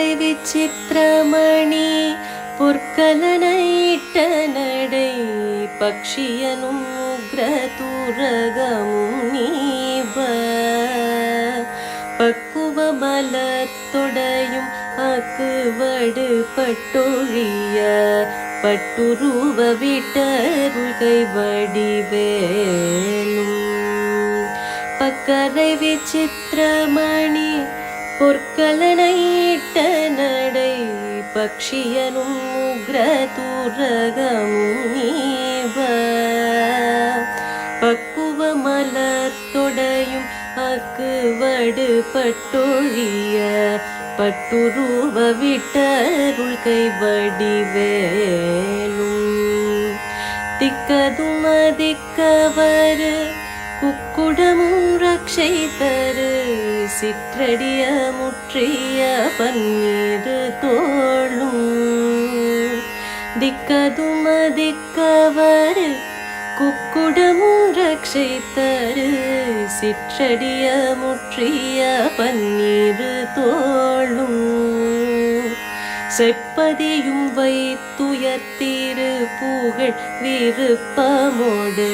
பக்கரை விசித்திரமணி பொற்கலனையிட்ட நடை பக்ஷியனும் உக்ரதுரகமும் நீப பக்குவ மலத்தொடையும் அக்குவடு பட்டொழிய பட்டுருவ விட்டருகை வடிவேலும் பக்கரை விசித்திரமணி பொற்கலனையிட்ட நடை பக்ஷியனும் உக்ரதுரகமும் நீவ பக்குவ மலர் தொடையும் அக்குவடு பட்டொழிய பட்டுருவ விட்டருள் கை வடிவேலும் திக்கதும் அதிக்கவரு குக்குடமும் ரக்ஷை தரு சிற்றடிய முற்றிய பன்னீர் தோ திக்கதும் குக்குடமும் ரக்ஷை தரு சிற்றடிய முற்றிய பன்னீரு தோளும். செப்பதியும் வைத்துயர்த்தீரு பூகள் விருப்பமோடு.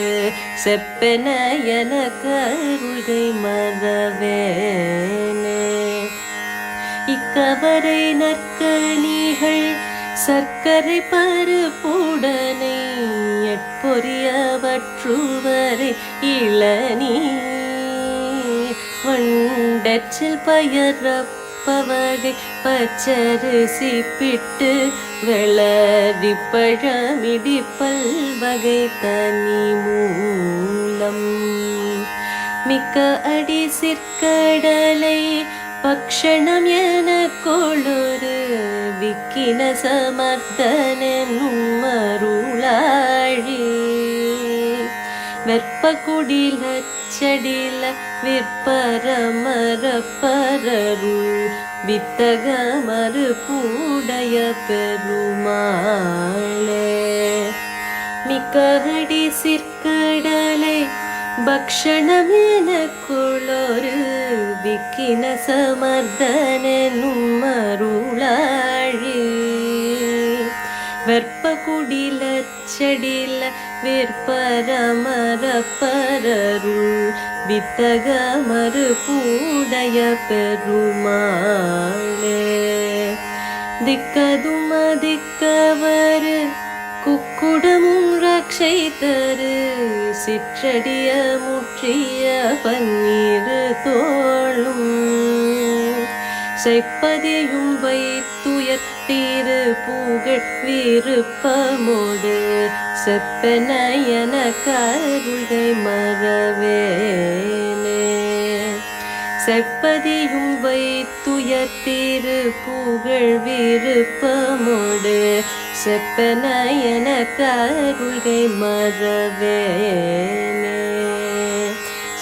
செப்பென என கருள்கை மறவேனே இக்கவரை நற்கனிகள் சர்க்கரை பருப்புடனே எட்பொரியவற்றுவரை இளநீ. வண்டச்சில் பயரப்பவகை பச்சரிசி பிட்டு வெளரி பழமிடி பல்வகை தனி மூலம். மிக்க அடி சிற்கடலை பக்ஷணம் என கொளுரு விக்கின சமர்த்தனும் மருளாழி வெற்ப குடில செடில விற்பரமரப்பரருள் வித்தக மறு பூடைய பெருமாளே. மிக்கடி சிற்கடலை பக்ஷணம் வெற்ப குடில செடில விற்பரமரப்பரருள் வித்தக மறுபூடைய பெருமாளே திக்கதும் அதிக்கவரு குக்குடமும் ரக்ஷை தரு சிற்றடிய முற்றிய பன்னீர் தோளும். செப்பதியும் வைத்துயர் திரு புகழ் விருப்பமோடு செப்பன என கருகை மறவேனே. செப்பதியும் வைத்துயர் திரு புகழ் விருப்பமோடு செப்பன என கருகை மறவேனே.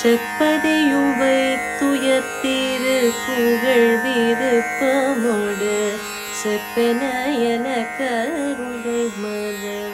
செப்பதியும் வைத்துயர் திரு புகழ் விருப்பமோடு செப்பன என கருகை மறவே